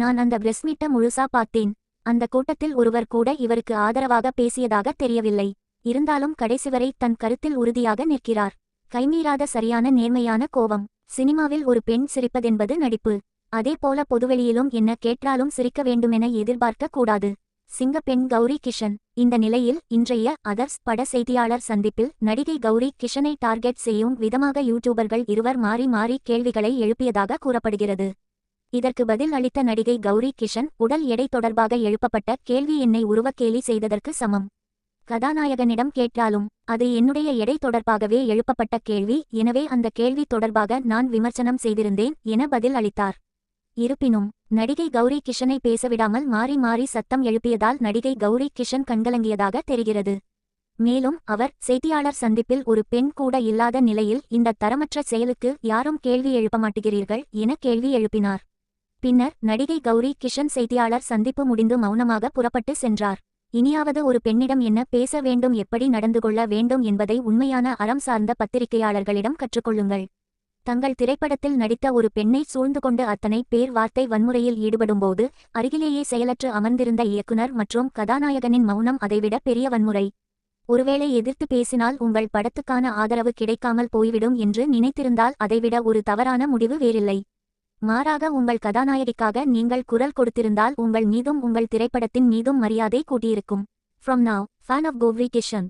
நான் அந்த பிரஸ் மீட்டை முழுசா பார்த்தேன். அந்த கூட்டத்தில் ஒருவர் கூட இவருக்கு ஆதரவாக பேசியதாக தெரியவில்லை. இருந்தாலும் கடைசி வரை தன் கருத்தில் உறுதியாக நிற்கிறார். கைமீறாத சரியான நேர்மையான கோபம். சினிமாவில் ஒரு பெண் சிரிப்பதென்பது நடிப்பு. அதே போல பொதுவெளியிலும் என்ன கேட்டாலும் சிரிக்க வேண்டுமென எதிர்பார்க்க கூடாது. சிங்கப்பெண் கௌரி கிஷன். இந்த நிலையில் இன்றைய அதர்ஸ் பட செய்தியாளர் சந்திப்பில் நடிகை கௌரி கிஷனை டார்கெட் செய்யும் விதமாக யூடியூபர்கள் இருவர் மாறி மாறி கேள்விகளை எழுப்பியதாக கூறப்படுகிறது. இதற்கு பதில் அளித்த நடிகை கௌரி கிஷன் உடல் எடை தொடர்பாக எழுப்பப்பட்ட கேள்வி என்னை உருவக்கேலி செய்ததற்கு சமம். கதாநாயகனிடம் கேட்டாலும் அது என்னுடைய எடை தொடர்பாகவே எழுப்பப்பட்ட கேள்வி எனவே அந்த கேள்வி தொடர்பாக நான் விமர்சனம் செய்திருந்தேன் என பதில் அளித்தார். இருப்பினும் நடிகை கௌரி கிஷனை பேசவிடாமல் மாறி மாறி சத்தம் எழுப்பியதால் நடிகை கௌரி கிஷன் கண்கலங்கியதாக தெரிகிறது. மேலும் அவர் செய்தியாளர் சந்திப்பில் ஒரு பெண் கூட இல்லாத நிலையில் இந்த தரமற்ற செயலுக்கு யாரும் கேள்வி எழுப்ப மாட்டுகிறீர்கள் என கேள்வி எழுப்பினார். பின்னர் நடிகை கௌரி கிஷன் செய்தியாளர் சந்திப்பு முடிந்து மௌனமாக புறப்பட்டு சென்றார். இனியாவது ஒரு பெண்ணிடம் என்ன பேச வேண்டும் எப்படி நடந்து கொள்ள வேண்டும் என்பதை உண்மையான அறம் சார்ந்த பத்திரிகையாளர்களிடம் கற்றுக்கொள்ளுங்கள். தங்கள் திரைப்படத்தில் நடித்த ஒரு பெண்ணை சூழ்ந்து கொண்டு அத்தனை பேர் வார்த்தை வன்முறையில் ஈடுபடும்போது அருகிலேயே செயலற்று அமர்ந்திருந்த இயக்குனர் மற்றும் கதாநாயகனின் மௌனம் அதைவிட பெரிய வன்முறை. ஒருவேளை எதிர்த்து பேசினால் உங்கள் படத்துக்கான ஆதரவு கிடைக்காமல் போய்விடும் என்று நினைத்திருந்தால் அதைவிட ஒரு தவறான முடிவு வேறில்லை. மாறாக உங்கள் கதாநாயகிக்காக நீங்கள் குரல் கொடுத்திருந்தால் உங்கள் மீதும் உங்கள் திரைப்படத்தின் மீதும் மரியாதை கூட்டியிருக்கும் from now fan of Gouri Kishan